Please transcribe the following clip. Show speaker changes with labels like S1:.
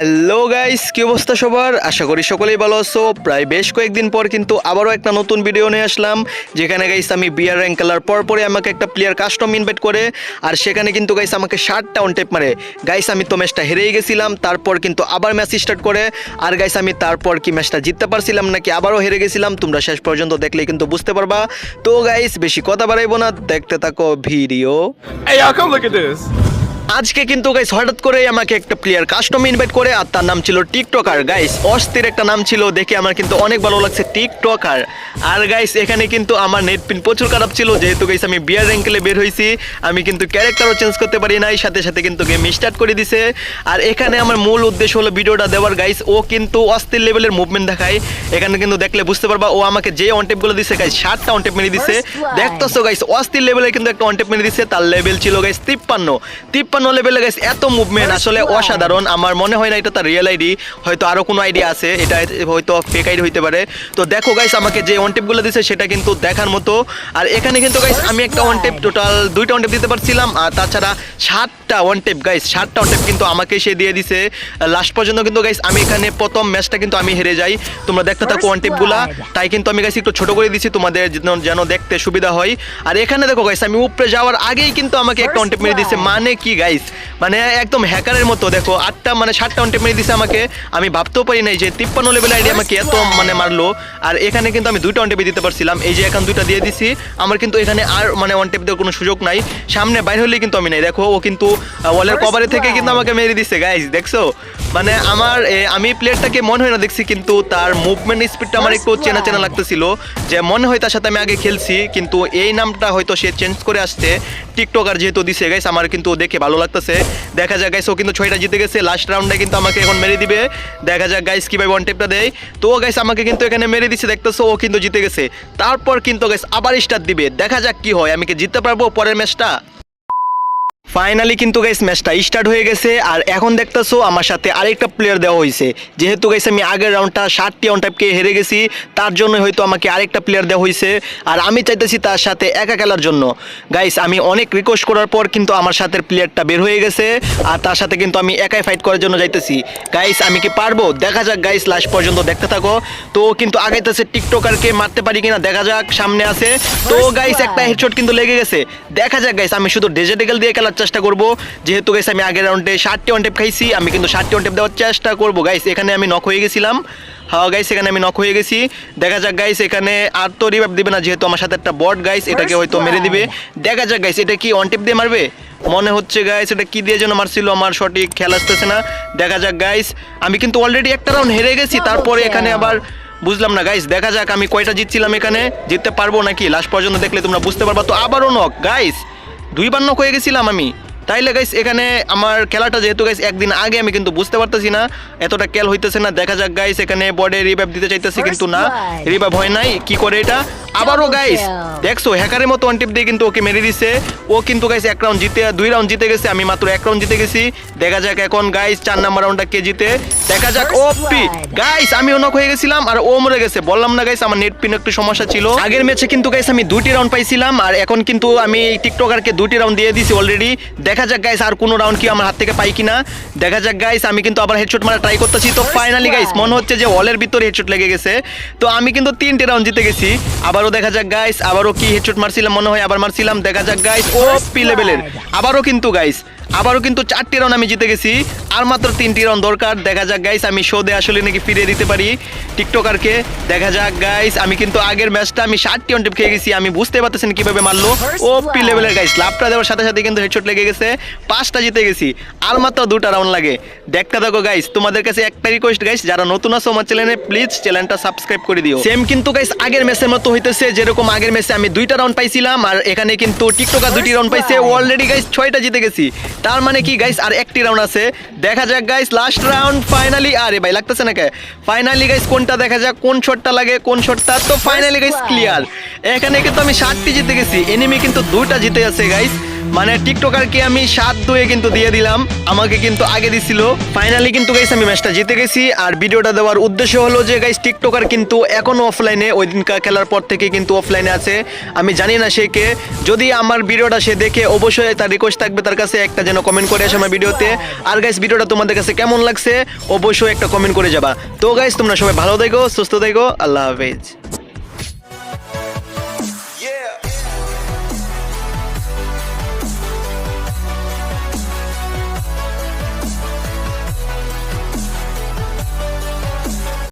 S1: Hello guys কি অবস্থা সবার? আশা করি সকলেই ভালো আছো। প্রায় বেশ কয়েকদিন পর কিন্তু আবারও একটা নতুন ভিডিও নিয়ে আসলাম, যেখানে গাইস আমি বিয়ার র্যাঙ্ক খেলার পর পরে আমাকে একটা প্লেয়ার কাস্টম ইনভাইট করে, আর সেখানে কিন্তু গাইস আমাকে ষাটটা অন টেপ মারে। গাইস আমি তো ম্যাচটা হেরেই গেছিলাম, তারপর কিন্তু আবার ম্যাচ স্টার্ট করে, আর গাইস আমি তারপর কি ম্যাচটা জিততে পারছিলাম নাকি আবারও হেরে গেছিলাম, তোমরা শেষ পর্যন্ত দেখলে কিন্তু বুঝতে পারবা। তো গাইস বেশি কথা বাড়াইবো না, দেখতে থাকো ভিডিও. আজকে কিন্তু গাইস হঠাৎ করে আমাকে একটা প্লেয়ার কাস্টম ইনভাইট করে আর তার নাম ছিল টিকটকার গাইস অস্থির একটা নাম ছিল দেখে আমার কিন্তু অনেক ভালো লাগছে টিকটকার আর গাইস এখানে কিন্তু আমার নেট পিন প্রচুর খারাপ ছিল যেহেতু গাইস আমি বিয়ার র্যাঙ্কেলে বের হয়েছি আমি কিন্তু ক্যারেক্টারও চেঞ্জ করতে পারি নাই সাথে সাথে কিন্তু গেম স্টার্ট করে দিছে। আর এখানে আমার মূল উদ্দেশ্য হলো ভিডিওটা দেওয়ার গাইস ও কিন্তু অস্থির লেভেলের মুভমেন্ট দেখায়। এখানে কিন্তু দেখলে বুঝতে পারবা ও আমাকে যে অনটেপগুলো দিছে গাইস ষাটটা অনটেপ মেরে দিছে। দেখতেছো গাইস অস্থির লেভেলে কিন্তু একটা অনটেপ মেরে দিছে তার লেভেল ছিল গাইস তিপ্পান্ন। তিপ্পান্ন লেভেলে গাইস এত মুভমেন্ট আসলে অসাধারণ। আমার মনে হয় না এটা তার রিয়েল আইডি হয়তো আরও কোনো আইডি আছে এটা হয়তো ফেক আইডি হইতে পারে। তো দেখো গাইস আমাকে যে অনটেপগুলো দিছে সেটা কিন্তু দেখার মতো। আর এখানে কিন্তু গাইস আমি একটা অনটেপ টোটাল দুইটা অনটেপ দিতে পারছিলাম আর তাছাড়া সাতটা অনটেপ গাইস সাতটা অনটেপ কিন্তু আমাকে সে দিয়ে দিছে। লাস্ট পর্যন্ত কিন্তু গাইস আমি এখানে প্রথম ম্যাচটা কিন্তু আমি হেরে যাই। তোমরা দেখতে থাকো অনটেপগুলা তাই কিন্তু আমি গাইস একটু ছোট করে দিছি তোমাদের যেন- দেখতে সুবিধা হয়। আর এখানে দেখো গাইস আমি উপরে যাওয়ার আগেই কিন্তু আমাকে একটা অনটেপ মেরে দিছে। মানে কি গাইস মানে একদম হ্যাকারের মতো, দেখো, আটটা মানে সাতটা অনটেপ মেরে দিছে আমাকে। আমি ভাবতেও পারি নাই যে তিপ্পান্ন লেভেল আইডি আমাকে এত মানে মারলো। আর এখানে কিন্তু আমি দুইটা অনটেপে দিতে পারছিলাম। এই যে এখন দুইটা দিয়ে দিছি, আমার কিন্তু এখানে আর মানে অনটেপ দেওয়ার কোনো সুযোগ নাই। সামনে বাইরে হলেই কিন্তু আমি নাই। দেখো, ও কিন্তু ওয়ালের কভারে থেকে কিন্তু আমাকে মেরে দিছে গাইস দেখছ? মানে আমার আমি প্লেয়ারটাকে মনে হয় না দেখছি, কিন্তু তার মুভমেন্ট স্পিডটা আমার একটু চেনা চেনা লাগতেছিল। যে মনে হয় তার সাথে আমি আগে খেলছি, কিন্তু এই নামটা হয়তো সে চেঞ্জ করে আসছে। টিকটকার যেহেতু দিছে গাইস আমার কিন্তু দেখে ভালো লাগতেছে। দেখা যাক গাইস ও কিন্তু ছয়টা জিতে গেছে লাস্ট রাউন্ডে কিন্তু আমাকে এখন মেরে দিবে। দেখা যাক গাইস কীভাবে ওয়ান টেপটা দেয়। তো গাইস আমাকে কিন্তু এখানে মেরে দিচ্ছে দেখতেছো, ও কিন্তু জিতে গেছে। তারপর কিন্তু গাইস আবার স্টার্ট দিবে। দেখা যাক কি হয়, আমি কি জিততে পারব পরের ম্যাচটা ফাইনালি কিন্তু গাইস ম্যাচটা স্টার্ট হয়ে গেছে, আর এখন দেখতেছো আমার সাথে আরেকটা প্লেয়ার দেওয়া হয়েছে। যেহেতু গাইস আমি আগের রাউন্ডটা ষাটটি অন টাইপকে হেরে গেছি, তার জন্য হয়তো আমাকে আরেকটা প্লেয়ার দেওয়া হয়েছে, আর আমি চাইতেছি তার সাথে একা খেলার জন্য। গাইস আমি অনেক রিকোয়েস্ট করার পর কিন্তু আমার সাথে প্লেয়ারটা বের হয়ে গেছে, আর তার সাথে কিন্তু আমি একাই ফাইট করার জন্য যাইতেছি। গাইস আমি কি পারব? দেখা যাক গাইস লাস্ট পর্যন্ত দেখতে থাকো। তো কিন্তু আগাইতেছে টিকটকারকে মারতে পারি কিনা, দেখা যাক, সামনে আছে। তো গাইস একটা হেডশট কিন্তু লেগে গেছে। দেখা যাক গাইস আমি শুধু ডেজার্টিক্যাল দিয়ে খেলার চেষ্টা করব। যেহেতু গাইস আমি আগের রাউন্ডে ষাটটি অন টেপ খাইছি, আমি কিন্তু ষাটটি অন টেপ দেওয়ার চেষ্টা করব। গাইস এখানে আমি নক হয়ে গেছিলাম। হাওয়া গাইস এখানে আমি নক হয়ে গেছি। দেখা যাক গাইস এখানে আর তো রিভাইভ দিবে না, যেহেতু আমার সাথে একটা বট গাইস এটাকে হয়তো মেরে দিবে। দেখা যাক গাইস এটা কি অন টেপ দিয়ে মারবে? মনে হচ্ছে গাইস এটা কি দিয়ে যেন মারছিল, আমার সঠিক খেয়াল আসতেছে না। দেখা যাক গাইস আমি কিন্তু অলরেডি একটা রাউন্ড হেরে গেছি, তারপরে এখানে আবার বুঝলাম না গাইস দেখা যাক, আমি কয়টা জিতছিলাম এখানে? জিততে পারব নাকি? লাস্ট পর্যন্ত দেখলে তোমরা বুঝতে পারবা, তো আবারও নক গাইস দুইবার নক হয়ে গেছিলাম আমি। তাইলে গাইস এখানে আমার খেলাটা যেহেতু গাইস একদিন আগে আমি কিন্তু বুঝতে পারতেছি না এতটা খেল হইতেছে না দেখা যাক গাইস এখানে বডে রিভাইভ দিতে চাইতেছি কিন্তু না রিভাইভ হয় নাই কি করে এটা? আবারও গাইস দেখছ হ্যাকারের মতো ওয়ান টিপ দিয়ে কিন্তু ওকে মেরে দিছে ও কিন্তু গাইস এক রাউন্ড জিতে দুই রাউন্ড জিতে গেছে আমি মাত্র এক রাউন্ড জিতে গেছি দেখা যাক এখন গাইস চার নাম্বার রাউন্ডটা কে জিতে দেখা যাক ওপি গাইস আমি অনক হয়ে গেছিলাম আর ও মরে গেছে বললাম না গাইস আমার নেট পিন একটু সমস্যা ছিল। আগের ম্যাচে কিন্তু গাইস আমি দুটি রাউন্ড পাইছিলাম আর এখন কিন্তু আমি টিকটকারকে দুটি রাউন্ড দিয়ে দিয়েছি অলরেডি দেখা যাক গাইস আর কোনো রাউন্ড কি আমার হাত থেকে পাই কিনা। দেখা যাক গাইস আমি কিন্তু আবার হেডশট মারা ট্রাই করতেছি। তো ফাইনালি গাইস মনে হচ্ছে যে ওয়ালের ভিতরে হেডশট লেগে গেছে। তো আমি কিন্তু তিনটে রাউন্ড জিতে গেছি। আবারও দেখা যাক গাইস আবারও কি হেডশট মারছিলাম মনে হয় আবার মারছিলাম। দেখা যাক গাইস ও পি লেভেলের আবারও কিন্তু গাইস আবারও কিন্তু চারটি রাউন্ড আমি জিতে গেছি। আর মাত্র তিনটি রাউন্ড দরকার। দেখা যাক গাইস আমি শোদে আসলে নাকি ফিরিয়ে দিতে পারি টিকটকারকে। দেখা যাক গাইস আমি কিন্তু আগের ম্যাচটা আমি ষাটটি অন টিপ খেয়ে গেছি। আমি বুঝতে পারতেছেন কীভাবে মারলো। ও পি লেভেলের গাইস লাভটা দেওয়ার সাথে সাথে কিন্তু হেডশট লেগে গেছে। পাঁচটা জিতে গেছি। আর মাত্র দুটা রাউন্ড লাগে। দেখতে থাকো গাইস তোমাদের কাছে একটা রিকোয়েস্ট গাইস যারা নতুন আছো আমার চ্যানেলে প্লিজ চ্যানেলটা সাবস্ক্রাইব করে দিও। সেম কিন্তু গাইস আগের ম্যাচের মতো হইতেছে। যেরকম আগের ম্যাচে আমি দুইটা রাউন্ড পাইছিলাম আর এখানে কিন্তু টিকটকার দুটি রাউন্ড পাইছে। অলরেডি গাইস ছয়টা জিতে গেছি। তার মানে কি গাইস আর একটি রাউন্ড আছে। দেখা যাক গাইস লাস্ট রাউন্ড ফাইনালি আরে ভাই, লাগতেছে না কে? ফাইনালি গাইস কোনটা দেখা যাক, কোন শটটা লাগে, কোন শটটা তো ফাইনালি গাইস ক্লিয়ার এখানে কিন্তু আমি ষাটটি জিতে গেছি। এনিমি কিন্তু দুইটা জিতে আছে গাইস মানে টিকটকারকে আমি সাত দুয়ে কিন্তু দিয়ে দিলাম। আমাকে কিন্তু আগে দিছিল। ফাইনালি কিন্তু গাইস আমি ম্যাচটা জিতে গেছি। আর ভিডিওটা দেওয়ার উদ্দেশ্য হলো যে গাইস টিকটকার কিন্তু এখনও অফলাইনে ওই দিনকার খেলার পর থেকে কিন্তু অফলাইনে আছে। আমি জানি না সে কে। যদি আমার ভিডিওটা সে দেখে, অবশ্যই তার রিকোয়েস্ট থাকবে তার কাছে। একটা যেন কমেন্ট করে আসে আমার ভিডিওতে আর গাইস ভিডিওটা তোমাদের কাছে কেমন লাগছে, অবশ্যই একটা কমেন্ট করে যাবা। তো গাইস তোমরা সবাই ভালো দেখো সুস্থ দেখো আল্লাহ হাফেজ।